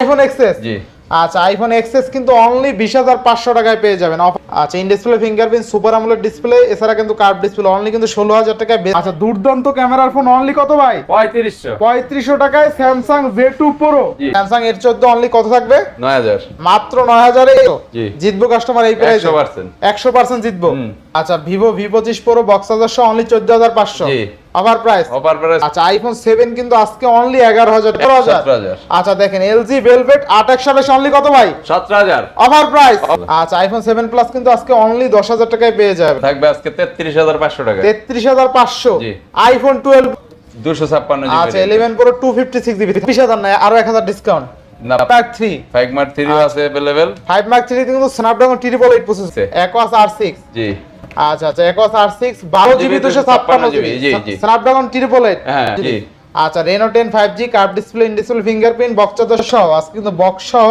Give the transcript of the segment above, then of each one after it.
IPhone XS জি আচ্ছা iPhone XS কিন্তু অনলি বিশ হাজার পাঁচশো টাকায় পেয়ে যাবেন আচ্ছা in display fingerprint super AMOLED display এছাড়া কিন্তু কার্ভ ডিসপ্লে অনলি কিন্তু ষোলো হাজার টাকায় আচ্ছা দুর্দান্ত ক্যামেরার ফোন অনলি কত ভাই পঁয়ত্রিশশো পঁয়ত্রিশশো টাকায় স্যামসাং জে টু প্রো জি। স্যামসাং এর চোদ্দ অনলি কত থাকবে নয় হাজার মাত্র নয় হাজারে জি। জিতবো কাস্টমার এই প্রাইসে একশো পার্সেন্ট একশো পার্সেন্ট জিতবো আচ্ছা ভিভো ভি পঁচিশ প্রো বক্স হাজারশো অনলি চোদ্দ হাজার পাঁচশো জি। অফার প্রাইস অফার প্রাইস আচ্ছা আইফোন সেভেন কিন্তু আজকে অনলি এগারো হাজার তেরো হাজার। সতেরো হাজার। আচ্ছা দেখেন এলজি ভেলভেট আট অনলি কত ভাই? সতেরো হাজার। অফার প্রাইস আচ্ছা আইফোন সেভেন প্লাস কিন্তু আজকে অনলি দশ হাজার টাকায় পেয়ে যাবে। থাকবে আজকে তেত্রিশ হাজার পাঁচশো টাকা তেত্রিশ হাজার পাঁচশো। জি। আইফোন টুয়েলভ দুশো ছাপ্পান্ন আচ্ছা eleven pro two fifty six GB বিশ হাজার নয় আরও এক হাজার ডিসকাউন্ট না। Pack three five mark three আছে অ্যাভেলেবেল ফাইভ মার্ক থ্রি কিন্তু Snapdragon triple eight processor Aquos R six G. আচ্ছা আচ্ছা একোয়াস আর সিক্স বারো জিবি দুশো ছাপ্পান্ন জিবি। স্ন্যাপড্রাগন ট্রিপল এইট হ্যাঁ আচ্ছা Reno ten five G curve display in display fingerprint box charger সহ আজকে কিন্তু বক্স সহ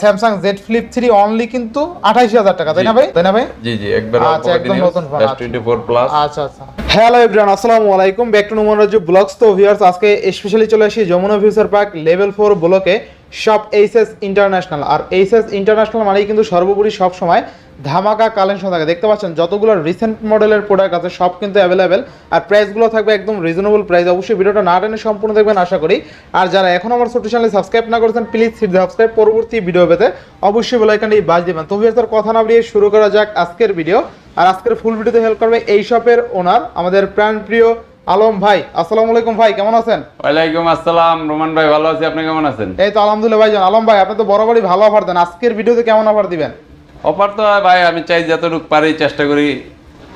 Samsung Z flip three only কিন্তু আঠাইশ হাজার টাকা তাই না ভাই? তাই না ভাই? জি জি একবার আচ্ছা, একদম নতুন আচ্ছা। টোয়েন্টি ফোর প্লাস আচ্ছা আচ্ছা। হ্যালো এভরিওয়ান আসসালামু আলাইকুম। Back to Numan Raju blogs তো ভিউয়ার্স আজকে স্পেশালি চলে আসি Jamuna future park level four ব্লকে শপ এইচএস ইন্টারন্যাশনাল আর এইচএস ইন্টারন্যাশনাল মানেই কিন্তু সর্বোপরি সব সময় ধামাকা কালেকশন থাকে। দেখতে পাচ্ছেন, যতগুলো রিসেন্ট মডেলের প্রোডাক্ট আছে, সব কিন্তু অ্যাভেলেবেল আর প্রাইসগুলো থাকবে একদম রিজনেবল প্রাইস অবশ্যই ভিডিওটা না টেনে সম্পূর্ণ দেখবেন, আশা করি। আর যারা এখন আমার ছোট চ্যানেলে সাবস্ক্রাইব না করেছেন প্লিজ সিট সাবস্ক্রাইব পরবর্তী ভিডিও পেতে অবশ্যই বেলাইকানটি বাজ দিবেন। তো ভিউয়ার্স, আর কথা না বাড়িয়ে শুরু করা যাক আজকের ভিডিও আর আজকের ফুল ভিডিওতে হেল্প করবে এই শপের ওনার আমাদের প্রাণ প্রিয় আলম ভাই আসসালামু আলাইকুম ভাই কেমন আছেন? ওয়ালাইকুম আসসালাম রোমান ভাই ভালো আছি আপনি কেমন আছেন? এই তো আলহামদুলিল্লাহ ভাইজান আলম ভাই আপনি তো বরাবরই ভালো অফার দেন। আজকের ভিডিওতে কেমন অফার দিবেন? অফার তো ভাই আমি চাই যতটুকু পারি চেষ্টা করি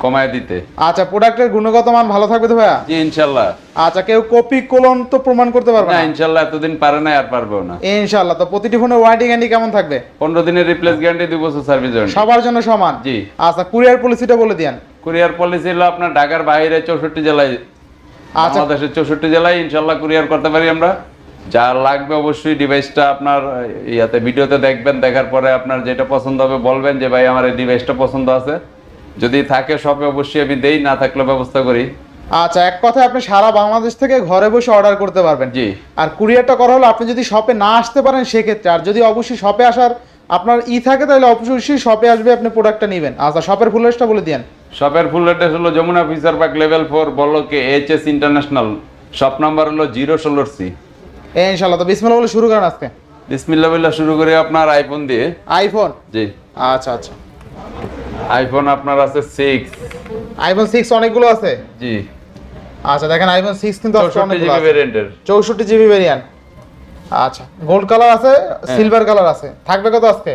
কমায় দিতে। আচ্ছা প্রোডাক্টের গুণগত মান ভালো থাকবে তো ভাইয়া? জি ইনশাল্লাহ। আচ্ছা কেউ কপি কোলন তো প্রমাণ করতে পারবে না ইনশাল্লাহ এতদিন পারে না আর পারবেও না। ইনশাআল্লাহ তো প্রতিটি ফোনের ওয়ারেন্টি গ্যারান্টি কেমন থাকবে? পনেরো দিনের রিপ্লেস গ্যারান্টি দুই বছর সার্ভিস ওয়ারেন্টি সবার জন্য সমান? জি। আচ্ছা কুরিয়ার পলিসিটা বলে দিয়েন। কুরিয়ার পলিসি হলো আপনার ঢাকার বাইরে চৌষট্টি জেলায় বাংলাদেশের চৌষট্টি জেলায় ইনশাল্লাহ কুরিয়ার করতে পারি আমরা। যা লাগবে অবশ্যই ডিভাইসটা আপনার ইয়াতে ভিডিওতে দেখবেন দেখার পরে আপনার যেটা পছন্দ হবে বলবেন যে ভাই আমার এই ডিভাইসটা পছন্দ আছে। যদি থাকে শপে অবশ্যই আমি দেই না থাকলে ব্যবস্থা করি। আচ্ছা এক কথায় আপনি সারা বাংলাদেশ থেকে ঘরে বসে অর্ডার করতে পারবেন। জি। আর কুরিয়ারটা করা হলো আপনি যদি শপে না আসতে পারেন সেক্ষেত্রে আর যদি অবশ্যই শপে আসার আপনার ই থাকে তাহলে অবশ্যই শপে আসবে আপনি প্রোডাক্টটা নেবেন। আচ্ছা শপের ফুল বলে দিয়েন। শপের ফুল অ্যাড্রেস হলো Jamuna future park level four বলকে H S international shop number হলো জিরো ষোলোর সি এই ইনশাআল্লাহ তো বিসমিল্লাহ বলে শুরু করেন আজকে। বিসমিল্লা বিল্লাহ শুরু করে আপনার আইফোন দিয়ে। আইফোন জি। আচ্ছা আচ্ছা। আইফোন আপনার আছে সিক্স আইফোন সিক্স অনেকগুলো আছে? জি। আচ্ছা দেখেন আইফোন সিক্স কিন্তু চৌষট্টি জিবি। ভ্যারিয়েন্টের চৌষট্টি জিবি ভেরিয়েন্ট আচ্ছা গোল্ড কালার আছে হ্যাঁ। সিলভার কালার আছে। থাকবে কত আজকে?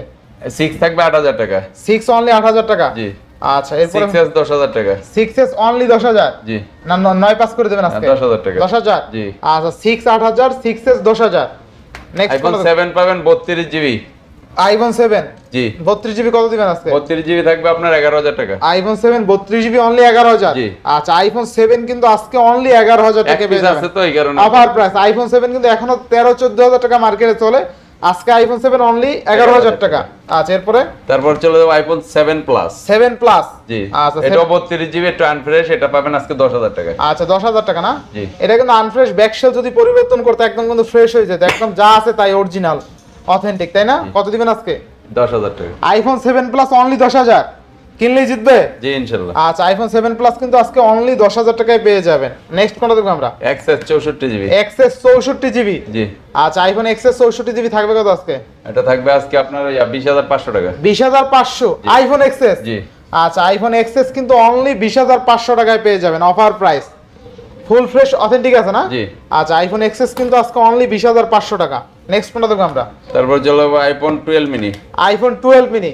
সিক্স থাকবে আট হাজার টাকা। সিক্স অনলি আট হাজার টাকা। জি। আচ্ছা এরপরে সিক্স এস দশ হাজার টাকা। সিক্স অনলি দশ হাজার? জি। না ন- পাস করে দেবেন আজকে। দশ হাজার টাকা। দশ হাজার? জি। আচ্ছা সিক্স আট হাজার সিক্স এস দশ হাজার। নেক্সট আইফোন সেভেন পাবেন বত্রিশ জিবি আইফোন জি। জিবি কত দিবেন আজকে? বত্রিশ জিবি থাকবে আপনার এগারো হাজার টাকা। আইফোন সেভেন বত্রিশ জিবি অনলি এগারো হাজার? জি। আচ্ছা আইফোন সেভেন কিন্তু আজকে অনলি এগারো হাজার এক টাকা পিস পেয়ে আছে যাবেন। তো এই কারণে। অফার প্রাইস আইফোন সেভেন কিন্তু এখনও তেরো চোদ্দ হাজার টাকা মার্কেটে চলে। আজকে আইফোন 7 অনলি এগারো হাজার টাকা। আচ্ছা এরপরে? তারপর চলে যাব আইফোন 7 প্লাস 7 প্লাস জি। আচ্ছা এটা 32 জিবি একটু আনফ্রেশ এটা পাবেন আজকে দশ হাজার টাকা আচ্ছা দশ হাজার টাকা না? জি। এটা কিন্তু আনফ্রেশ ব্যাকশেল যদি পরিবর্তন করতে একদম কিন্তু ফ্রেশ হয়ে যেত একদম যা আছে তাই অরিজিনাল অথেন্টিক তাই না? কত দিবেন আজকে? দশ হাজার টাকা। আইফোন 7 প্লাস অনলি দশ হাজার। কিনলেই জিতবে? জি ইনশাল্লাহ। আচ্ছা আইফোন সেভেন প্লাস কিন্তু আজকে অনলি দশ হাজার টাকায় পেয়ে যাবেন। নেক্সট কোনটা দেখব আমরা? এক্সএস চৌষট্টি জিবি এক্সএস চৌষট্টি জিবি জি। আচ্ছা আইফোন এক্সএস চৌষট্টি জিবি থাকবে কত আজকে? এটা থাকবে আজকে আপনার বিশ হাজার পাঁচশো টাকা। বিশ হাজার পাঁচশো। আইফোন এক্সএস জি। আচ্ছা আইফোন এক্সএস কিন্তু অনলি বিশ হাজার পাঁচশো টাকায় পেয়ে যাবেন offer price full fresh authentic আছে না? জি। আচ্ছা আইফোন এক্সএস কিন্তু আজকে অনলি বিশ হাজার পাঁচশো টাকা। নেক্সট কোনটা দেখব আমরা? তারপর চলে iPhone twelve mini iPhone twelve mini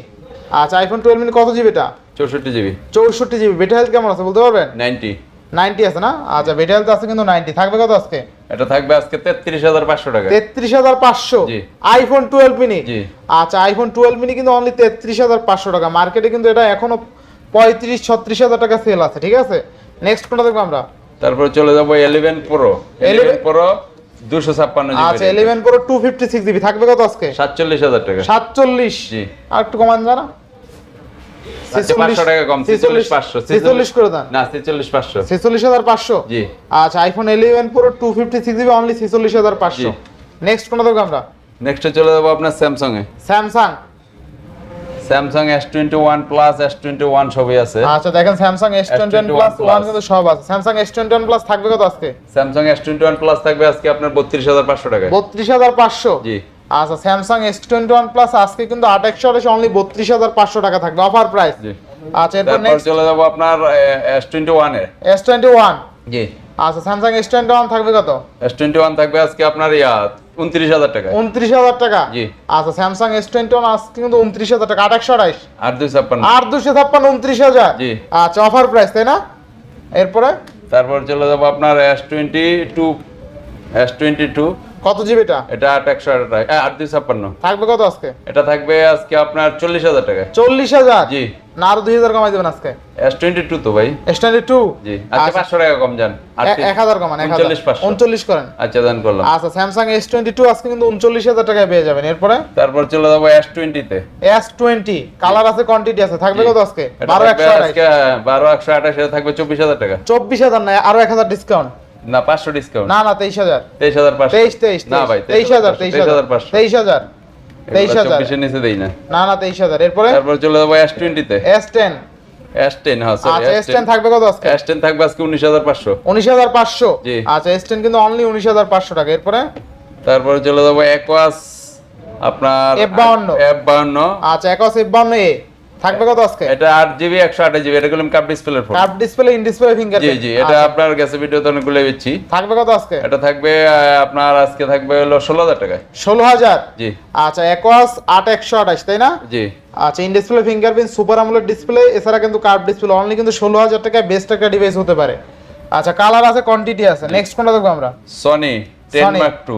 আচ্ছা আইফোন টুয়েলভ মিনি কত জিবি এটা? চৌষট্টি জিবি চৌষট্টি জিবি বেটা হেলথ কেমন আছে বলতে পারবেন? নাইনটি। নাইনটি আছে না? আচ্ছা বেটা হেলথ আছে কিন্তু নাইনটি। থাকবে কত আজকে? এটা থাকবে আজকে তেত্রিশ হাজার পাঁচশো টাকা। তেত্রিশ হাজার পাঁচশো? আইফোন টুয়েলভ মিনি আচ্ছা আইফোন টুয়েলভ মিনি কিন্তু অনলি তেত্রিশ হাজার পাঁচশো টাকা। মার্কেটে কিন্তু এটা এখনও পঁয়ত্রিশ ছত্রিশ হাজার টাকা সেল আছে ঠিক আছে? নেক্সট কোনটা দেখব আমরা? তারপর চলে যাব ইলেভেন প্রো ইলেভেন প্রো দুশো ছাপ্পান্ন আচ্ছা GB eleven pro two fifty six GB থাকবে কত আজকে? সাতচল্লিশ হাজার টাকা। সাতচল্লিশ। আর একটু কমান জানা। টাকা কম করে না জি। আচ্ছা আইফোন প্রো অনলি। নেক্সট আমরা? নেক্সটে চলে যাব আপনার Samsung A. Samsung Samsung S twenty one plus S twenty one সবই আছে। আচ্ছা দেখেন Samsung S twenty one plus one কিন্তু সব আছে। Samsung S twenty one plus থাকবে কত আজকে? Samsung S twenty one plus থাকবে আজকে আপনার বত্রিশ হাজার পাঁচশো টাকায়। বত্রিশ হাজার পাঁচশো? জি। আচ্ছা Samsung S twenty one plus আজকে কিন্তু আট একশো আঠাশ অনলি বত্রিশ হাজার পাঁচশো টাকা থাকবে অফার প্রাইস জি। আচ্ছা এরপর নেক্সট চলে যাব আপনার এস টোয়েন্টি ওয়ানের এস টোয়েন্টি ওয়ান জি। আচ্ছা স্যামসাং এস টোয়েন্টি ওয়ান থাকবে কত? এস টোয়েন্টি ওয়ান থাকবে আজকে আপনার ইয়া উনত্রিশ হাজার টাকা উনত্রিশ হাজার টাকা? জি। আচ্ছা স্যামসাং এস টোয়েন্টি ওয়ান আজকে কিন্তু উনত্রিশ হাজার টাকা আট একশো আঠাশ আর দুই ছাপ্পান্ন। আর দুশো ছাপ্পান্ন উনত্রিশ হাজার। জি। আচ্ছা অফার প্রাইস তাই না? এরপরে? তারপর চলে যাব আপনার S twenty two S twenty two কত জিবি এটা? এটা আট একশো আট দুই ছাপ্পান্ন। থাকবে কত আজকে? এটা থাকবে আজকে আপনার চল্লিশ হাজার টাকা। চল্লিশ হাজার? জি। না আরও দুই হাজার কমাই দেবেন আজকে। এস টোয়েন্টি টু তো ভাই। এস টোয়েন্টি টু জি আচ্ছা। পাঁচশো টাকা কম যান। এক হাজার কমান উনচল্লিশ পাঁচশো। উনচল্লিশ করেন। আচ্ছা দান করলাম। আচ্ছা স্যামসাং এস টোয়েন্টি টু আজকে কিন্তু উনচল্লিশ হাজার টাকায় পেয়ে যাবেন। এরপরে? তারপর চলে যাব এস টোয়েন্টিতে এস টোয়েন্টি কালার আছে কোয়ান্টিটি আছে। থাকবে কত আজকে? বারো একশো বারো একশো আঠাশ এটা থাকবে চব্বিশ হাজার টাকা। চব্বিশ হাজার না আরও এক হাজার ডিসকাউন্ট না পাঁচশো ডিসকাউন্ট না না তেইশ হাজার। তেইশ হাজার পাঁচশো। তেইশ তেইশ না ভাই তেইশ হাজার তেইশ হাজার পাঁচশো তেইশ হাজার। তেইশ হাজার চব্বিশের নিচে দেই না। না না তেইশ হাজার। এরপরে? তারপর চলে যাব এস টোয়েন্টিতে এস টেন এস টেন হ্যাঁ আচ্ছা এস টেন থাকবে কত আজকে? এস টেন থাকবে আজকে উনিশ হাজার পাঁচশো। উনিশ হাজার পাঁচশো? জি। আচ্ছা এস টেন কিন্তু অনলি উনিশ হাজার পাঁচশো টাকা। এরপরে? তারপরে চলে যাব একোয়াস আপনার F52 এফ বাউন্ন। আচ্ছা একশ এবান্ন এ থাকবে কত আজকে? এটা আট জিবি একশো আঠাশ জিবি এটা করলাম কাপ ডিসপ্লের phone curve display in display finger জি জি এটা আপনার গেছে ভিডিওতে অনেকগুলো দিচ্ছি। থাকবে কত আজকে? এটা থাকবে আপনার আজকে থাকবে হলো ষোলো হাজার টাকায়। ষোলো হাজার? জি। আচ্ছা একশো আঠাশ তাই না? জি। আচ্ছা in display fingerprint super AMOLED display এছাড়া কিন্তু কার্ভ ডিসপ্লে অনলি কিন্তু ষোলো হাজার টাকায় বেস্ট একটা ডিভাইস হতে পারে। আচ্ছা কালার আছে কোয়ান্টিটি আছে। নেক্সট কোনটা দেখব আমরা? Sony ten Sony। Mark two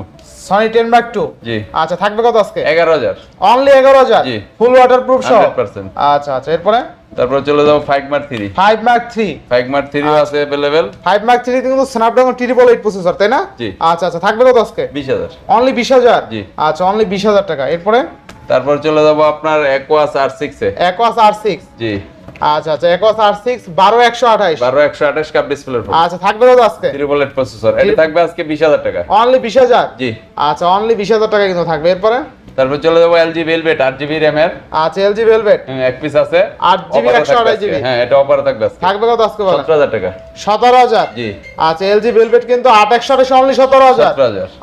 Sony ten by two জি। আচ্ছা থাকবে কত আজকে? এগারো হাজার। অনলি এগারো হাজার? জি। ফুল ওয়াটার প্রুফ সহ? Hundred percent. আচ্ছা আচ্ছা এরপরে? তারপর চলে যাব five mark three five mark three five mark three আছে অ্যাভেলেবেল ফাইভ মার্ক থ্রি কিন্তু স্ন্যাপড্রাগন ট্রিপল এইট প্রসেসর তাই না? জি। আচ্ছা আচ্ছা থাকবে কত আজকে? বিশ হাজার। অনলি বিশ হাজার? জি। আচ্ছা অনলি বিশ হাজার টাকা। এরপরে? তারপর চলে যাব আপনার একোয়াস আর সিক্সে একোয়াস আর সিক্স জি। আচ্ছা আচ্ছা আর সিক্স বারো একশো বারো একশো আঠাশ কাপ আচ্ছা থাকবে আজকে? ট্রিপল প্রসেসর এটা থাকবে আজকে বিশ হাজার টাকা। অনলি বিশ হাজার? জি। আচ্ছা অনলি বিশ হাজার টাকা কিন্তু থাকবে। এরপরে? তারপর চলে যাব এলজি ভেলভেট আট জিবি র্যামের আচ্ছা এলজি ভেলভেট এক পিস আছে। আট জিবি একশো আজকে। জিবি হ্যাঁ এটা অফারে থাকবে থাকবে কত আজকে সতেরো হাজার টাকা। সতেরো হাজার? জি। আচ্ছা এলজি ভেলভেট কিন্তু আট একশো আঠাশ অনলি সতেরো হাজার।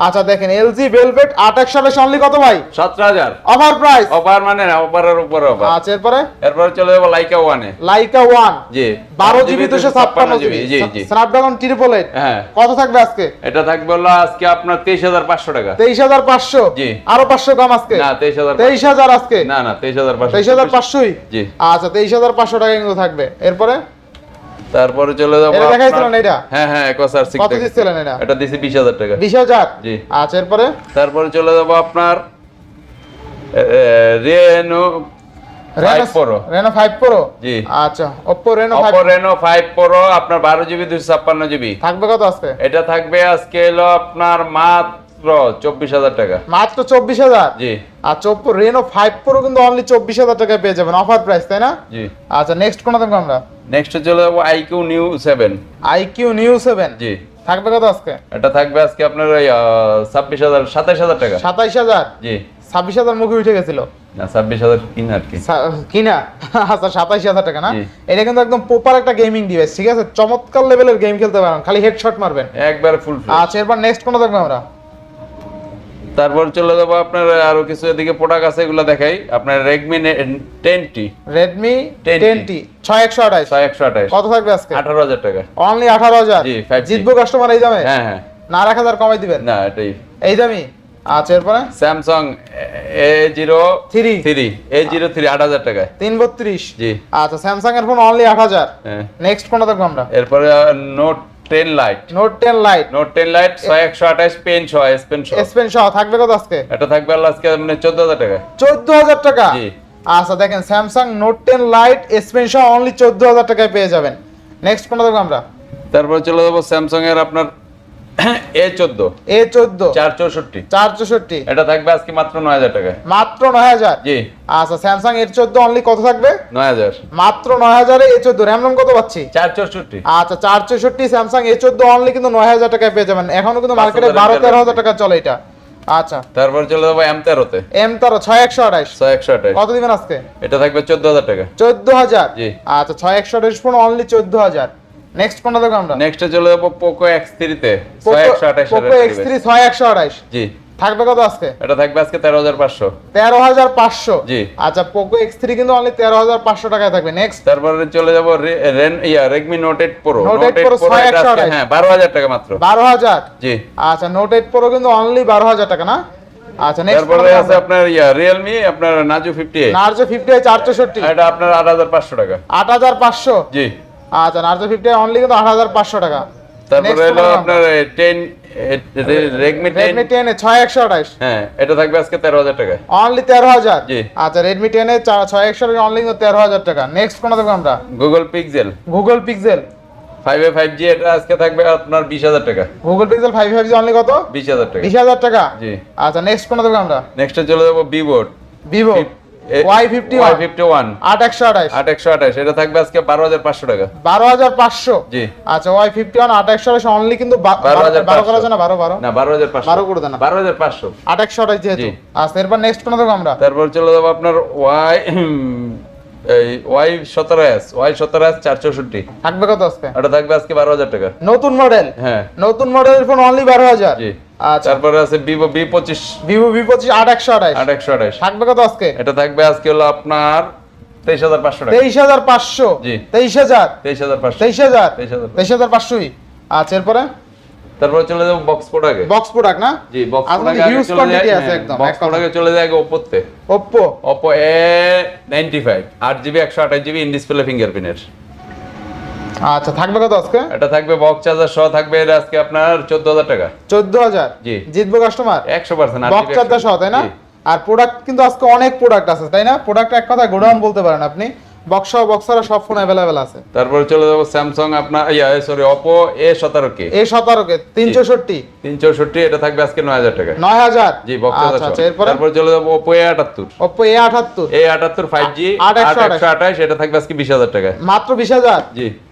আচ্ছা দেখেন এলজি ভেলভেট আট একশো আঠাশ অনলি কত ভাই? সতেরো হাজার। অফার প্রাইস অফার মানে অফারের উপরে অফার আচ্ছা এরপরে? এরপর চলে যাব লাইকা ওয়ানে লাইকা ওয়ান জি। বারো জিবি দুশো ছাপ্পান্ন জিবি জি জি। স্ন্যাপড্রাগন ট্রিপল এইট হ্যাঁ। কত থাকবে আজকে? এটা থাকবে হলো আজকে আপনার তেইশ হাজার পাঁচশো টাকা। তেইশ হাজার পাঁচশো? জি। আরও পাঁচশো কম আজকে? না আজকে? না না জি। আচ্ছা তেইশ হাজার পাঁচশো টাকা কিন্তু থাকবে। এরপরে? তারপরে চলে যাব এটা আপনার- দেখাইছিলেন এটা? হ্যাঁ হ্যাঁ একস আর সিক্স কত দিচ্ছিলেন এটা? এটা দিছি বিশ হাজার টাকা। বিশ হাজার? জি। আচ্ছা এরপরে? তারপরে চলে যাব আপনার Reno five pro Reno five pro জি। আচ্ছা Oppo Reno five Oppo Reno five pro আপনার বারো জিবি দুশো ছাপ্পান্ন জিবি থাকবে কত আজকে? এটা থাকবে আজকে এলো আপনার মাত্র চব্বিশ হাজার টাকা। মাত্র চব্বিশ হাজার? জি। আচ্ছা ওপো রেনো ফাইভ প্রো কিন্তু অনলি চব্বিশ হাজার টাকায় পেয়ে যাবেন। অফার প্রাইস তাই না? জি। আচ্ছা নেক্সট কোনটা দেখব আমরা? নেক্সট চলে যাব iQOO Neo seven iQOO Neo seven জি। থাকবে কত আজকে? এটা থাকবে আজকে আপনার ওই ছাব্বিশ হাজার সাতাইশ হাজার টাকা। সাতাইশ হাজার? জি। ছাব্বিশ হাজার মুখে উঠে গেছিল? না ছাব্বিশ হাজার কিনা আর কি। কিনা? আচ্ছা সাতাইশ হাজার টাকা না? এটা কিন্তু একদম প্রপার একটা গেমিং ডিভাইস ঠিক আছে? চমৎকার লেভেলের গেম খেলতে পারেন খালি হেডশট মারবেন। একবার ফুল আচ্ছা এরপর নেক্সট কোনটা দেখব আমরা? তারপর চলে যাব আপনার আরও কিছু এদিকে প্রোডাক্ট আছে এগুলো দেখাই। আপনার Redmi ten T Redmi 10T ten T ছয় একশো আঠাইশ ছয় একশো আঠাশ। কত থাকবে আজকে? আঠারো হাজার টাকা। অনলি আঠারো হাজার? জি, 5G জিতবো কাস্টমার এই দামে? হ্যাঁ হ্যাঁ। না এক হাজার কমাই দিবেন? না এটাই। এই দামি? আচ্ছা এরপরে? Samsung A zero three three A zero three আট হাজার টাকায়। তিন বত্রিশ? জি। আচ্ছা স্যামসাং এর ফোন অনলি আট হাজার। হ্যাঁ। নেক্সট কোনটা দেখব আমরা। এরপরে Note ten Lite Note ten Lite Note ten Lite ছয় একশো আঠাশ পেন ছয় স্পেন ছয়। এসপেন সহ থাকবে কত আজকে? এটা থাকবে আজকে মানে চোদ্দ হাজার টাকা চোদ্দ হাজার টাকা? জি। আচ্ছা দেখেন Samsung Note ten Lite S Pen সহ অনলি চোদ্দ হাজার টাকায় পেয়ে যাবেন। নেক্সট কোনটা দেখব আমরা। তারপর চলে যাব স্যামসাং এর আপনার এ চোদ্দ। এ চোদ্দ। চার চৌষট্টি। চার চৌষট্টি। এটা থাকবে আজকে মাত্র নয় হাজার টাকা মাত্র নয় হাজার? জি। আচ্ছা স্যামসাং এর চোদ্দ অনলি কত থাকবে? নয় হাজার। মাত্র নয় হাজারে এ চোদ্দ। র্যাম রম কত পাচ্ছি? চার চৌষট্টি। আচ্ছা চার চৌষট্টি স্যামসাং এ চোদ্দ অনলি কিন্তু নয় হাজার টাকায় পেয়ে যাবেন। এখনও কিন্তু মার্কেটে বারো তেরো হাজার টাকা চলে এটা। আচ্ছা। তারপর চলে যাব এম তেরোতে। এম তেরো ছয় একশো আঠাশ। ছয় একশো আঠাশ। কত দিবেন আজকে? এটা থাকবে চোদ্দ হাজার টাকা। চোদ্দ হাজার? জি। আচ্ছা ছয় একশো আঠাশ ফোন অনলি চোদ্দ হাজার। নেক্সট কোনটা দেখো আমরা? নেক্সটে চলে যাব পোকো এক্স থ্রিতে ছয় একশো আঠাশ পোকো এক্স থ্রি ছয় একশো আঠাশ। জি। থাকবে কত আজকে? এটা থাকবে আজকে তেরো হাজার পাঁচশো। তেরো হাজার পাঁচশো? জি। আচ্ছা পোকো এক্স থ্রি কিন্তু অনলি তেরো হাজার পাঁচশো টাকায় থাকবে। নেক্সট তারপরে চলে যাব রেন ইয়া প্রো Note 8 Pro প্রো ছয় একশো আঠাশ। হ্যাঁ বারো হাজার টাকা মাত্র। বারো হাজার? জি। আচ্ছা নোট এইট প্রো কিন্তু অনলি বারো হাজার টাকা না? আচ্ছা নেক্সট তারপরে আছে আপনার ইয়া রিয়েলমি আপনার Narzo fifty eight Narzo fifty চার এটা আপনার আট হাজার পাঁচশো টাকা। আট হাজার পাঁচশো? জি। আচ্ছা নার্জো ফিফটি অনলি কিন্তু আট হাজার পাঁচশো টাকা। তারপরে হলো আপনার ten Redmi Redmi ten A ছয় একশো আঠাশ। হ্যাঁ এটা থাকবে আজকে তেরো হাজার টাকা অনলি তেরো হাজার? জি। আচ্ছা রেডমি টেন এ ছয় একশো অনলি তেরো হাজার টাকা। নেক্সট কোনটা দেখব আমরা? Google Pixel Google Pixel five A five G এটা আজকে থাকবে আপনার বিশ হাজার টাকা। Google Pixel five five G only কত? বিশ হাজার টাকা। বিশ হাজার টাকা? জি। আচ্ছা নেক্সট কোনটা দেখব আমরা? নেক্সটে চলে যাব Vivo Vivo Y fifty Y fifty one আট একশো আঠাশ। আট একশো আঠাশ এটা থাকবে আজকে বারো হাজার পাঁচশো টাকা। বারো হাজার পাঁচশো? জি। আচ্ছা ওয়াই ফিফটি ওয়ান আট একশো আঠাশ অনলি কিন্তু বা- বারো হাজার বারো করা পাঁচশো। যায় না বারো বারো? না বারো হাজার পাঁচশো। বারো করে দেন না। বারো হাজার পাঁচশো। আট একশো আঠাশ যেহেতু। জি। আচ্ছা এরপর নেক্সট দেখব আমরা? তারপর চলে যাব আপনার ওয়াই এই ওয়াই সতেরো এস ওয়াই সতেরো এস চার চৌষট্টি থাকবে কত আজকে? এটা থাকবে আজকে বারো হাজার টাকা। নতুন মডেল হ্যাঁ। নতুন মডেলের ফোন অনলি বারো হাজার। জি। তারপরে আছে ভিভো বি পঁচিশ। ভিভো ভি পঁচিশ আট একশো আঠাশ। আট একশো আঠাশ। থাকবে কত আজকে? এটা থাকবে আজকে হলো আপনার তেইশ হাজার পাঁচশো তেইশ হাজার পাঁচশো। জি। তেইশ হাজার। তেইশ হাজার পাঁচশো। তেইশ হাজার। তেইশ হাজার পাঁচশোই। আচ্ছা এরপরে? তারপরে চলে যাব বক্স প্রোডাক্টে বক্স প্রোডাক্ট না? জি বক্স প্রোডাক্টে যায় quantity আছে একদম, বক্স। প্রোডাক্টে চলে যায় নাইনটি ফাইভ আট জিবি একশো আঠাশ জিবি ইন ডিসপ্লে ফিঙ্গারপ্রিন্টের আচ্ছা থাকবে কত আজকে? এটা থাকবে বক্স চার্জার সহ থাকবে এটা আজকে আপনার চোদ্দ হাজার টাকা। চোদ্দ হাজার জি। জিতবো কাস্টমার একশো পার্সেন্ট বক্স চার্জার সহ তাই না? আর প্রোডাক্ট কিন্তু আজকে অনেক প্রোডাক্ট আছে তাই না? প্রোডাক্ট এক কথা গোডাউন বলতে পারেন আপনি। বক্স সহ বক্সারা সব ফোন অ্যাভেলেবেল আছে। তারপরে চলে যাব স্যামসাং আপনার ইয়া সরি এ সতেরো কে এই সতেরোকে তিন চৌষট্টি তিন চৌষট্টি এটা থাকবে আজকে নয় হাজার টাকা। নয় হাজার? জি বক্স আচ্ছা চার্জার আচ্ছা তারপরে চলে যাব ফাইভ জি আট আট একশো একশো আঠাশ এটা থাকবে আজকে বিশ হাজার টাকা। মাত্র বিশ হাজার? জি।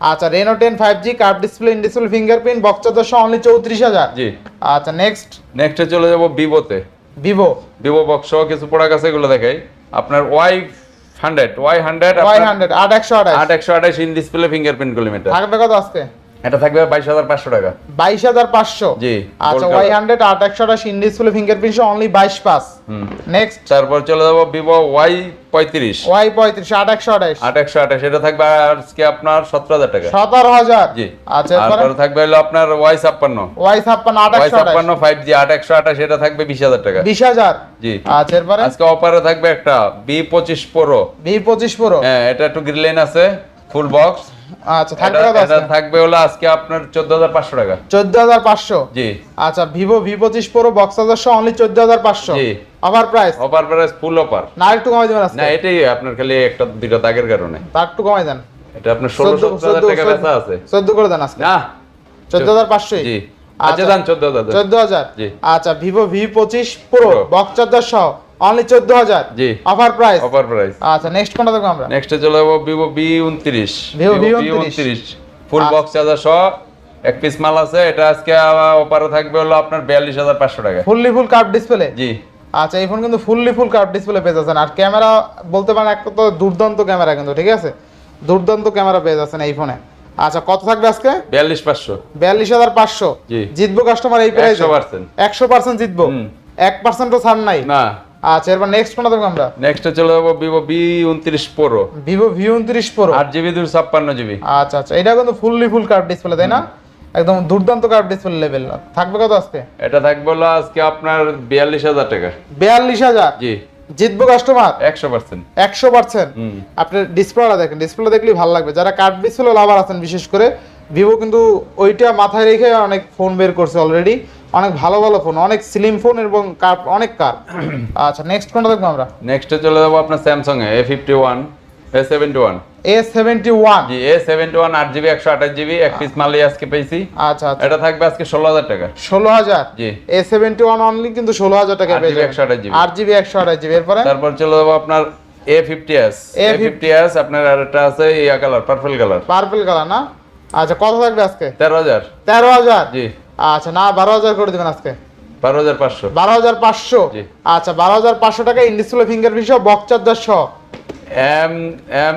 আচ্ছা Reno ten five G curve display in display fingerprint box সহ অনলি চৌত্রিশ হাজার। জি। আচ্ছা নেক্সট নেক্সটে চলে যাব ভিভোতে ভিভো ভিভো বক্স কিছু প্রোডাক্ট আছে এগুলো দেখাই। আপনার Y hundred Y hundred Y hundred আট একশো আঠাশ। আট একশো আঠাশ ইন ডিসপ্লে ফিঙ্গারপ্রিন্ট কিলোমিটার থাকবে কত আজকে? এটা থাকবে বাইশ হাজার পাঁচশো টাকা। বাইশ হাজার পাঁচশো? জি, আচ্ছা gold ওয়াই color। হান্ড্রেড আট একশো আঠাশ ইন ডিসপ্লে ফিঙ্গারপ্রিন্ট সহ অনলি বাইশ পাস হুম। নেক্সট তারপর চলে যাব ভিভো ওয়াই পঁয়ত্রিশ। ওয়াই পঁয়ত্রিশ আট একশো আট একশো আঠাশ এটা থাকবে আজকে আপনার সতেরো হাজার টাকা। সতেরো হাজার? জি। আচ্ছা তারপরে থাকবে হলো আপনার ওয়াই ছাপ্পান্ন। ওয়াই ছাপ্পান্ন আট ওয়াই একশো আঠাশ। ছাপ্পান্ন ফাইভ জি আট একশো আঠাশ এটা থাকবে বিশ হাজার টাকা। বিশ হাজার? জি। আচ্ছা এরপরে? আজকে অফারে থাকবে একটা বি পঁচিশ প্রো। ভি পঁচিশ প্রো। হ্যাঁ এটা একটু গ্রিলেন আছে ফুল বক্স আচ্ছা থাকবে কত এটা থাকবে হলো আজকে আপনার চোদ্দ হাজার পাঁচশো টাকা। চোদ্দ হাজার পাঁচশো? জি। আচ্ছা ভিভো ভি পঁচিশ প্রো বক্স হাজার সহ অনলি চোদ্দ হাজার পাঁচশো? জি। Offer price offer price full offer না একটু কমাই দেবেন আজকে? না এটাই আপনার খালি একটা দুইটা দাগের কারণে। তার একটু কমাই দেন। এটা আপনার ষোলো চোদ্দ সতেরো হাজার টাকা বেচা আছে। চোদ্দ করে দেন আজকে। না। চোদ্দ হাজার পাঁচশোই জি। আচ্ছা দান চোদ্দ হাজার। চোদ্দ হাজার? জি। আচ্ছা ভিভো ভি পঁচিশ প্রো বক্স চার্জার সহ অনলি চোদ্দ হাজার। জি। অফার প্রাইস অফার প্রাইস আচ্ছা নেক্সট কোনটা দেখব আমরা? নেক্সটে চলে যাব Vivo বি V29 উনত্রিশ। ফুল। বক্স চার্জার সহ এক পিস মাল আছে এটা আজকে অফারে থাকবে হলো আপনার বিয়াল্লিশ হাজার পাঁচশো টাকা। ফুললি ফুল কার্ভ ডিসপ্লে জি। আচ্ছা এই ফোন কিন্তু ফুললি ফুল কার্ভ ডিসপ্লে পেয়ে যাচ্ছেন। আর ক্যামেরা বলতে পারেন এক তো দুর্দান্ত ক্যামেরা কিন্তু ঠিক আছে? দুর্দান্ত ক্যামেরা পেয়ে যাচ্ছেন এই ফোনে আচ্ছা কত থাকবে আজকে? বিয়াল্লিশ পাঁচশো। বিয়াল্লিশ হাজার পাঁচশো। জি। জিতবো কাস্টমার এই প্রাইস 100% একশো পার্সেন্ট জিতবো। এক পার্সেন্টও ছাড় নাই। না। আচ্ছা এরপর নেক্সট কোনটা দেখব আমরা? নেক্সটে চলে যাব ভিভো বি উনত্রিশ প্রো ভিভো ভি উনত্রিশ প্রো আট জিবি দুশো ছাপ্পান্ন জিবি আচ্ছা আচ্ছা এটা কিন্তু ফুললি ফুল কার্ভ ডিসপ্লে তাই না? একদম দুর্দান্ত কার্ভ ডিসপ্লে লেভেল থাকবে কত আজকে? এটা থাকবে হলো আজকে আপনার বিয়াল্লিশ হাজার টাকা। বিয়াল্লিশ হাজার? জি। জিতবো কাস্টমার একশো পার্সেন্ট একশো পার্সেন্ট হুম। আপনি ডিসপ্লেটা দেখেন ডিসপ্লে দেখলেই ভালো লাগবে। যারা কার্ড ডিসপ্লে লাভার আছেন বিশেষ করে ভিভো কিন্তু ওইটা মাথায় রেখে অনেক ফোন বের করছে অলরেডি অনেক ভালো ভালো ফোন অনেক স্লিম ফোন এবং কার অনেক কার আচ্ছা নেক্সট কোনটা দেখব আমরা? নেক্সটে চলে যাব আপনার Samsung A fifty one A seventy one A seventy one G A seventy one আট জিবি একশো আঠাশ জিবি এক পিস মালই আজকে পেয়েছি। আচ্ছা আচ্ছা। এটা থাকবে আজকে ষোলো হাজার টাকা। ষোলো হাজার? জি। এ সেভেন্টি ওয়ান অনলি কিন্তু ষোলো হাজার টাকা আট পেয়ে GB, যাবেন। 128 GB আট জিবি একশো আঠাশ জিবি এরপরে? তারপর চলে যাব আপনার A fifty S A A50 fifty S আপনার আরেকটা আছে yeah colour purple colour purple colour না? আচ্ছা কত থাকবে আজকে? তেরো হাজার। তেরো হাজার? জি। আচ্ছা না বারো হাজার করে দেবেন আজকে। বারো হাজার পাঁচশো। বারো হাজার পাঁচশো? জি। আচ্ছা বারো হাজার পাঁচশো টাকা ইন্ডিসপ্লে ফিঙ্গারপ্রিন্ট সহ চার্জার সহ। M M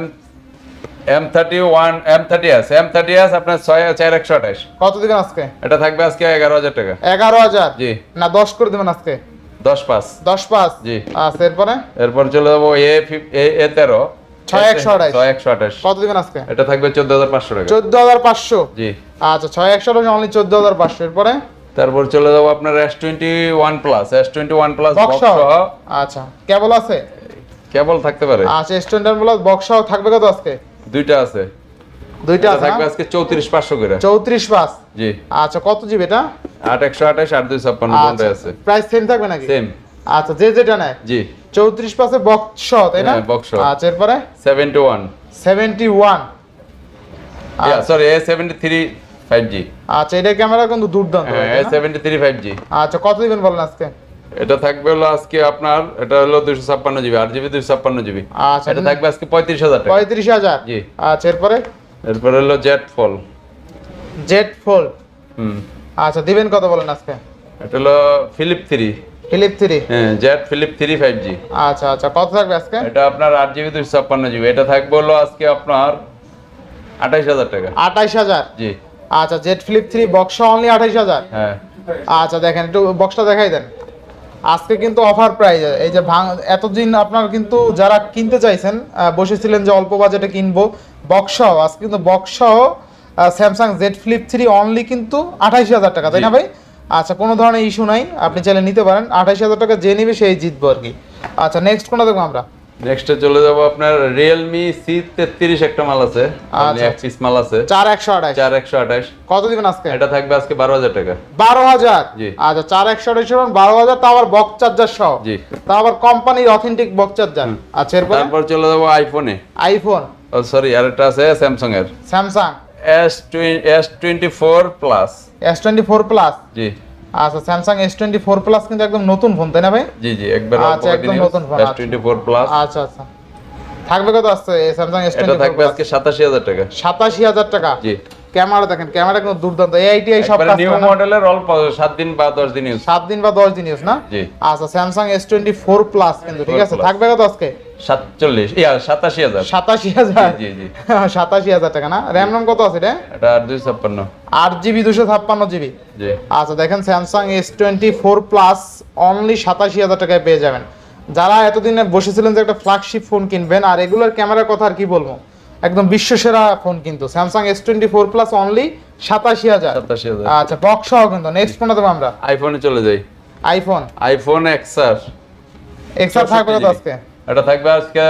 M thirty one M thirty S M thirty S আপনার ছয় চার একশো আঠাশ। কত দিবেন আজকে? এটা থাকবে আজকে এগারো হাজার টাকা। এগারো হাজার? জি। না দশ করে দেবেন আজকে। দশ পাঁচ। দশ পাঁচ? জি। আচ্ছা এরপরে? এরপর চলে যাব এ এ তেরো। কত দিবেন আজকে? এটা থাকবে চোদ্দ হাজার পাঁচশো টাকা। চোদ্দ হাজার পাঁচশো? জি। আচ্ছা ছয় একশো অনলি চোদ্দ হাজার পাঁচশো। এরপরে? তারপর চলে যাব আপনার S twenty one plus S twenty one plus box box আচ্ছা কেবল আছে? কেবল থাকতে পারে। আচ্ছা স্ট্যান্ডার্ড প্লাস বক্স থাকবে কত আজকে? দুইটা আছে। দুইটা থাকবে আজকে চৌত্রিশ পাঁচশো করে। চৌত্রিশ পাঁচ? জি। আচ্ছা কত জিবি এটা? আট একশো আঠাশ আট দুই ছাপ্পান্ন আচ্ছা কোনটা আছে। প্রাইস সেম থাকবে নাকি? সেম আচ্ছা যে যেটা নেয়। জি। চৌত্রিশ পাশে বক্স তাই না হ্যাঁ, সহ। আচ্ছা এরপরে? Seventy one seventy one sorry A seventy three five G আচ্ছা এটা ক্যামেরা কিন্তু দুর্দান্ত হ্যাঁ এ থ্রি ফাইভ জি আচ্ছা কত দিবেন বলেন আজকে? এটা থাকবে হলো আজকে আপনার এটা হলো দুশো ছাপ্পান্ন জিবি আট জিবি দুশো ছাপ্পান্ন জিবি। আচ্ছা এটা থাকবে আজকে পঁয়ত্রিশ হাজার টাকা। পঁয়ত্রিশ হাজার? জি। আচ্ছা এরপরে? এরপরে হলো জেট ফল। জেট ফোল্ড হুম। আচ্ছা দিবেন কত বলেন আজকে? এটা হলো ফিলিপ থ্রি। ফিলিপ থ্রি হ্যাঁ Z flip three five G আচ্ছা আচ্ছা কত থাকবে আজকে? এটা আপনার আট জিবি দুশো ছাপ্পান্ন জিবি এটা থাকবে হলো আজকে আপনার আঠাইশ হাজার টাকা। আঠাইশ হাজার? জি। আচ্ছা Z flip three box only আঠাইশ হাজার? হ্যাঁ। আচ্ছা দেখেন একটু বক্সটা দেখাই দেন। আজকে কিন্তু অফার প্রাইস এই যে ভাঙ এতদিন আপনার কিন্তু যারা কিনতে চাইছেন বসেছিলেন যে অল্প বাজেটে কিনবো বক্স সহ আজকে কিন্তু বক্স সহ Samsung Z flip three only কিন্তু আঠাইশ হাজার টাকা তাই না ভাই? আচ্ছা কোনো ধরনের ইস্যু নাই। আপনি চাইলে নিতে পারেন। আঠাইশ হাজার টাকা যে নিবে সেই জিতবো আর কি। আচ্ছা নেক্সট কোনটা দেখব আমরা? নেক্সটে চলে যাব আপনার রিয়েলমি সি তেত্রিশ একটা মাল আছে। আচ্ছা। এক পিস মাল আছে। চার একশো আঠাইশ। চার একশো আঠাশ কত দিবেন আজকে? এটা থাকবে আজকে বারো হাজার টাকা। বারো হাজার? জি। আচ্ছা চার একশো আঠাইশ বারো হাজার তা আবার বক্স চার্জার সহ? জি। তা আবার কোম্পানির অথেন্টিক বক্স চার্জার আচ্ছা এরপর? তারপর চলে যাব আইফোনে আইফোন ও সরি আরেকটা আছে স্যামসাং এর Samsung S S twenty four plus S twenty four plus জি। আচ্ছা Samsung S twenty four plus কিন্তু একদম নতুন ফোন তাই না ভাই? জি জি একবার আচ্ছা, একদম নতুন এস আচ্ছা। প্লাস আচ্ছা আচ্ছা। থাকবে কত আসছে স্যামসাং এস এটা থাকবে আজকে সাতাশি হাজার টাকা। সাতাশি হাজার টাকা? জি। ক্যামেরা দেখেন ক্যামেরা কিন্তু দুর্দান্ত। এআইটি সব কাজ নিউ মডেলের অল্প সাত দিন বা দশ দিন ইউজ সাত দিন বা দশ দিন ইউজ না? আচ্ছা Samsung S twenty four plus কিন্তু ঠিক আছে? থাকবে কত আজকে? সাতচল্লিশ ইয়া সাতাশি হাজার। সাতাশি হাজার? জি জি। সাতাশি হাজার টাকা না? র্যাম নাম কত আছে রে? এটা আট দুই ছাপ্পান্ন। আট জিবি দুশো ছাপ্পান্ন জিবি? জি। আচ্ছা দেখেন Samsung S twenty four plus only সাতাশি হাজার টাকায় পেয়ে যাবেন। যারা এতদিনে বসেছিলেন যে একটা ফ্ল্যাগশিপ ফোন কিনবেন আর এগুলোর ক্যামেরার কথা আর কি বলব? একদম বিশ্বসেরা ফোন কিন্তু। Samsung S twenty four plus only সাতাশি হাজার। সাতাশি হাজার। আচ্ছা বক্স সহ কিন্তু। নেক্সট ফোনটা দেবো আমরা। আইফোনে চলে যাই। আইফোন আইফোন এক্সার এক্সআর থাকবে আজকে? এটা থাকবে আজকে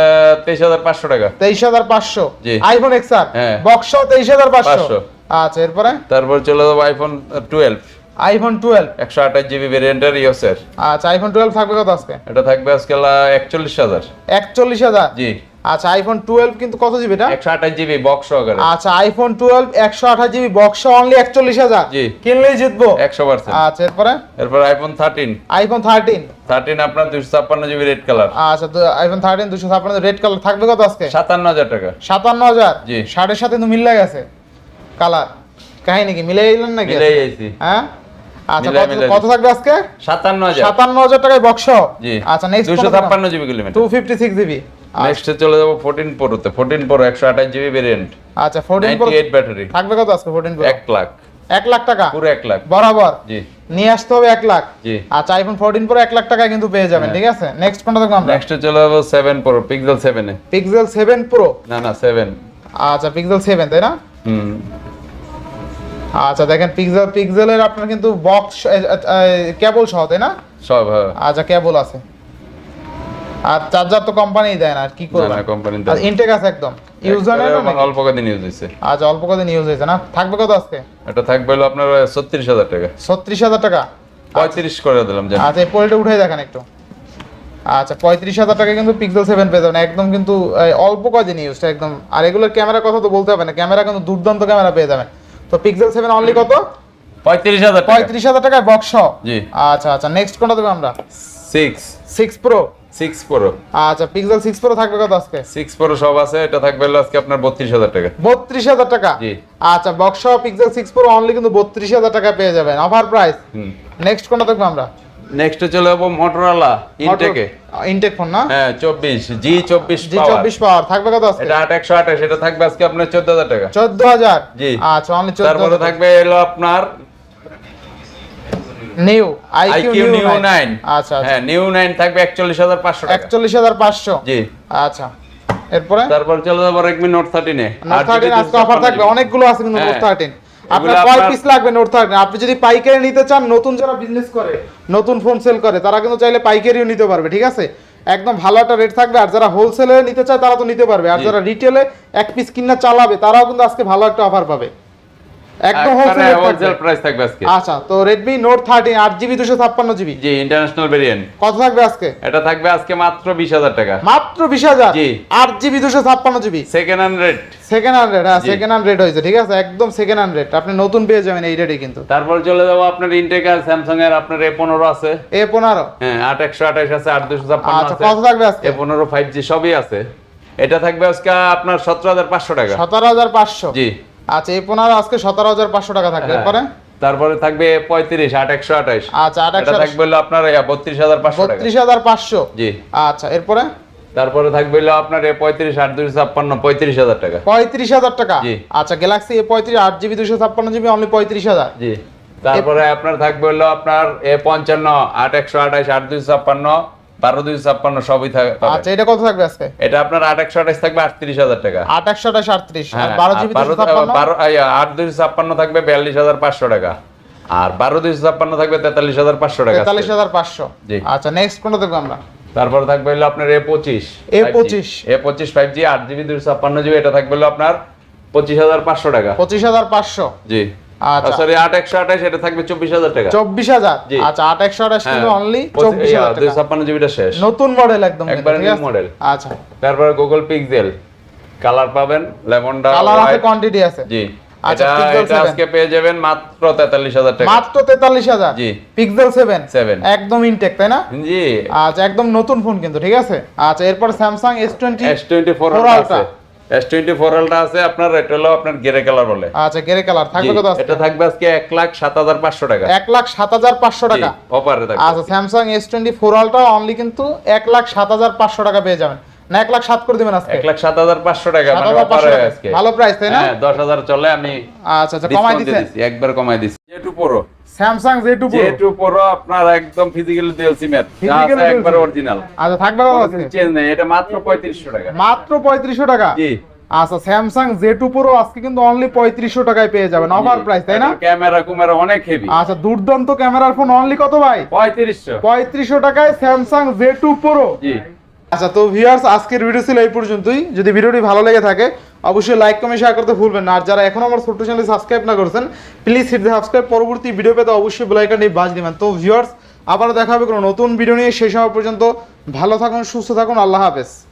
তেইশ হাজার পাঁচশো টাকা। তেইশ হাজার পাঁচশো। আইফোন এক্সআর হ্যাঁ। বক্স তেইশ হাজার পাঁচশো? আচ্ছা এরপরে? তারপর চলে যাব আইফোন টুয়েলভ আইফোন টুয়েলভ একশো আঠাশ জিবি ভেরিয়েন্টের ইয়োসের আচ্ছা আইফোন টুয়েলভ থাকবে কত আজকে? এটা থাকবে আজকে একচল্লিশ হাজার। একচল্লিশ হাজার? জি। আচ্ছা আইফোন টুয়েলভ কিন্তু কত জিবি এটা? একশো আঠাশ জিবি বক্স সহকারে। আচ্ছা আইফোন টুয়েলভ একশো আঠাশ জিবি বক্স অনলি একচল্লিশ হাজার। জি। কিনলেই জিতবো। একশো পার্সেন্ট আচ্ছা এরপরে? এরপর iPhone thirteen iPhone thirteen thirteen আপনার দুশো ছাপ্পান্ন জিবি রেড কালার আচ্ছা আইফোন রেড কালার থাকবে কত আজকে? সাতান্ন হাজার টাকা। জি। সাথে তো মিলে গেছে। কালার কাহিনী কি মিলে নাকি? আইছি হ্যাঁ? আচ্ছা কত- থাকবে আজকে? সাতান্ন হাজার। সাতান্ন হাজার টাকায় বক্স জি। আচ্ছা নেক্সট জিবি কিলোমিটার। জিবি নেক্সটে চলে যাব ফোরটিন প্রোতে ফোরটিন প্রো একশো আঠাশ জিবি ভেরিয়েন্ট আচ্ছা ফোরটিন নাইনটি এইট ব্যাটারি থাকবে কত আজকে ফোরটিন এক লাখ। এক লাখ টাকা? পুরো এক লাখ। বরাবর? জি। নিয়ে আসতে হবে এক লাখ? জি। আচ্ছা আইফোন ফোরটিন প্রো এক লাখ টাকায় কিন্তু পেয়ে যাবেন হ্যাঁ। ঠিক আছে? নেক্সট কোনটা দেখব আমরা। নেক্সটে চলে যাব সেভেন প্রো পিক্সেল সেভেনে পিক্সেল সেভেন প্রো না না সেভেন আচ্ছা পিক্সেল সেভেন তাই না? হুম। আচ্ছা দেখেন পিক্সেল পিক্সেলের আপনার কিন্তু বক্স কেবল সহ তাই না? সব হ্যাঁ। আচ্ছা কেবল আছে। আর চার্জার তো কোম্পানি দেয় না আর কি না করবেন না কোম্পানি দেয় আর ইনটেক আছে একদম। ইউজার অল্প কদিন ইউজ হয়েছে আচ্ছা অল্প কদিন ইউজ হয়েছে না? থাকবে কত আজকে? এটা থাকবে হলো আপনার ছত্রিশ হাজার টাকা। ছত্রিশ হাজার টাকা? পঁয়ত্রিশ করে দিলাম জানি। আচ্ছা এই পোলটা উঠে দেখেন একটু। আচ্ছা পঁয়ত্রিশ হাজার টাকা কিন্তু পিক্সেল সেভেন পেয়ে যাবেন। একদম কিন্তু অল্প কদিন ইউজটা একদম। আর এগুলোর ক্যামেরার কথা তো বলতে হবে না। ক্যামেরা কিন্তু দুর্দান্ত ক্যামেরা পেয়ে যাবেন। তো পিক্সেল সেভেন অনলি কত? পঁয়ত্রিশ হাজার টাকা। পঁয়ত্রিশ হাজার টাকায় বক্স জি। আচ্ছা আচ্ছা নেক্সট কোনটা দেবো আমরা? সিক্স সিক্স প্রো প্রো আচ্ছা পিক্সেল সিক্স প্রো থাকবে কত আজকে? সিক্স প্রো সব আছে এটা থাকবে আজকে আপনার বত্রিশ হাজার টাকা। বত্রিশ হাজার টাকা? জি। আচ্ছা box Pixel six pro only কিন্তু বত্রিশ হাজার টাকা পেয়ে যাবেন। অফার প্রাইস নেক্সট কোনটা দেখব আমরা? নেক্সট চলে যাব মোটরোলা ইনটেকে ইনটেক ফোন না? হ্যাঁ জি চব্বিশ জি চব্বিশ পাওয়ার থাকবে কত আজকে? এটা এটা থাকবে আজকে আপনার চোদ্দ হাজার টাকা। চোদ্দ হাজার? জি। আচ্ছা অনলি চোদ্দ তারপরে থাকবে এলো আপনার নিউ আইকিউ আচ্ছা হ্যাঁ নিউ নাইন থাকবে একচল্লিশ হাজার পাঁচশো টাকা। একচল্লিশ হাজার পাঁচশো? জি। আচ্ছা। এরপরে? তারপর চলে যাব রেডমি নোট থার্টিনে নোট থার্টিন আজকে অফার থাকবে। অনেকগুলো আছে কিন্তু নোট। থার্টিন এগুলো আপনার কয় পিস লাগবে নোট থার্টিন আপনি যদি পাইকারি নিতে চান নতুন যারা বিজনেস করে নতুন ফোন সেল করে তারা কিন্তু চাইলে পাইকারিও নিতে পারবে ঠিক আছে? একদম ভালো একটা রেট থাকবে। আর যারা হোলসেলে নিতে চায় তারা তো নিতে পারবে। আর। যারা রিটেলে এক পিস কিনা চালাবে তারাও কিন্তু আজকে ভালো একটা অফার পাবে। একদম হোলসেল হোলসেল প্রাইস থাকবে। আজকে। আচ্ছা তো রেডমি নোট থার্টিন আট জিবি দুশো ছাপ্পান্ন জিবি জি ইন্টারন্যাশনাল ভেরিয়েন্ট কত থাকবে আজকে? এটা থাকবে আজকে মাত্র বিশ হাজার টাকা। মাত্র বিশ হাজার? জি। আট জিবি দুশো ছাপ্পান্ন GB second hand rate second hand rate হ্যাঁ সেকেন্ড হ্যান্ড রেট হয়েছে ঠিক আছে? একদম সেকেন্ড হ্যান্ড রেট আপনি নতুন পেয়ে যাবেন এই রেটে কিন্তু। তারপর চলে যাব আপনার ইনটেক আর স্যামসাং এর আপনার এ পনেরো আছে। এ পনেরো? হ্যাঁ আট একশো আঠাশ আছে আচ্ছা আছে। কত থাকবে আজকে? সবই আছে। এটা থাকবে আজকে আপনার সতেরো হাজার পাঁচশো টাকা। সতেরো হাজার পাঁচশো। জি। আচ্ছা এই পনেরো আজকে সতেরো হাজার পাঁচশো টাকা থাকবে। হ্যাঁ। এরপরে? তারপরে থাকবে পঁয়ত্রিশ আট একশো আঠাশ। আচ্ছা আট একশো থাকবে হলো আপনার বত্রিশ হাজার পাঁচশো বত্রিশ হাজার পাঁচশো? জি। আচ্ছা এরপরে? তারপরে থাকবে হলো আপনার এ পঁয়ত্রিশ আট দুশো ছাপ্পান্ন পঁয়ত্রিশ হাজার টাকা। পঁয়ত্রিশ হাজার টাকা? জি। আচ্ছা গ্যালাক্সি এ পঁয়ত্রিশ আট জিবি দুশো ছাপ্পান্ন জিবি অনলি পঁয়ত্রিশ হাজার। জি। তারপরে আপনার থাকবে হলো আপনার এ পঞ্চান্ন আট একশো আঠাশ আট দুশো ছাপ্পান্ন বারো দুশো ছাপ্পান্ন সবই থাকবে আচ্ছা এটা কত থাকবে আজকে? এটা আপনার আট একশো আঠাশ থাকবে আটত্রিশ হাজার টাকা। আট একশো আঠাশ আটত্রিশ। আর হ্যাঁ, বারো জিবি বারো আট দুশো ছাপ্পান্ন থাকবে বিয়াল্লিশ হাজার পাঁচশো টাকা। আর বারো দুশো ছাপ্পান্ন থাকবে তেতাল্লিশ হাজার পাঁচশো টাকা তেতাল্লিশ হাজার পাঁচশো। জি। আচ্ছা নেক্সট কোনটা দেখব আমরা? তারপর থাকবে হলো আপনার এ পঁচিশ A25 এ পঁচিশ ফাইভ জি আট জিবি দুশো ছাপ্পান্ন জিবি এটা থাকবে হলো আপনার পঁচিশ হাজার পাঁচশো টাকা। পঁচিশ হাজার পাঁচশো। জি। সরি আট একশো আঠাশ এটা থাকবে চব্বিশ হাজার টাকা। চব্বিশ হাজার? আচ্ছা আট একশো আঠাশ হ্যাঁ, কিন্তু অনলি চব্বিশ হাজার দুশো ছাপ্পান্ন জিবিটা শেষ। নতুন মডেল একদম একবারে? আচ্ছা। তারপরে গুগল পিক্সেল কালার পাবেন লেমনডা কালার আছে কোয়ান্টিটি আছে। জি। আচ্ছা, এটা 7 আজকে পেয়ে যাবেন মাত্র তেতাল্লিশ হাজার টাকা। মাত্র তেতাল্লিশ হাজার? জি। পিক্সেল সেভেন 7 একদম ইনটেক তাই না? জি। আচ্ছা একদম নতুন ফোন কিন্তু ঠিক আছে? আচ্ছা এরপর Samsung S twenty S twenty four. আছে। এস টোয়েন্টি ফোর আলটা আছে আপনার এটা হলো আপনার গেরে কালার বলে। আচ্ছা গেরে কালার থাকবে কত আজকে? এটা থাকবে আজকে এক লাখ সাত হাজার পাঁচশো টাকা। এক লাখ সাত হাজার পাঁচশো টাকা? অপারে থাকবে। আচ্ছা Samsung S twenty four ultra only কিন্তু এক লাখ সাত হাজার পাঁচশো টাকা পেয়ে যাবেন। না এক লাখ সাত করে দিবেন আজকে? এক লাখ সাত হাজার পাঁচশো টাকা মানে টাকা। আজকে। ভালো প্রাইস তাই না? হ্যাঁ দশ হাজার চলে আমি আচ্ছা আচ্ছা কমাই দিচ্ছি, একবার কমাই দিচ্ছি। জেটু প্রো স্যামসাং আপনার একদম ফিজিক্যাল ম্যাট যা আছে একবার অরিজিনাল আচ্ছা থাকবে চেঞ্জ নেই এটা মাত্র পঁয়ত্রিশশো টাকা। মাত্র পঁয়ত্রিশশো টাকা? জি। আচ্ছা স্যামসাং জে টু প্রো আজকে কিন্তু অনলি পঁয়ত্রিশশো টাকায় পেয়ে যাবেন অফার প্রাইস তাই না? ক্যামেরা কুমেরা অনেক হেভি আচ্ছা দুর্দান্ত ক্যামেরার ফোন অনলি কত ভাই? পঁয়ত্রিশশো। পঁয়ত্রিশশো টাকায় স্যামসাং জে টু প্রো জি। আচ্ছা তো ভিউয়ার্স আজকের ভিডিও ছিল এই পর্যন্তই। যদি ভিডিওটি ভালো লেগে থাকে, অবশ্যই লাইক কমেন্ট শেয়ার করতে ভুলবেন না। আর যারা এখন আমার ছোট্ট চ্যানেল সাবস্ক্রাইব না করছেন প্লিজ হিট সাবস্ক্রাইব পরবর্তী ভিডিও পেতে অবশ্যই বেল আইকনটি বাজ দিবেন। তো ভিউয়ার্স আবারও দেখা হবে কোনো নতুন ভিডিও নিয়ে। সেই সময় পর্যন্ত ভালো থাকুন, সুস্থ থাকুন। আল্লাহ হাফেজ।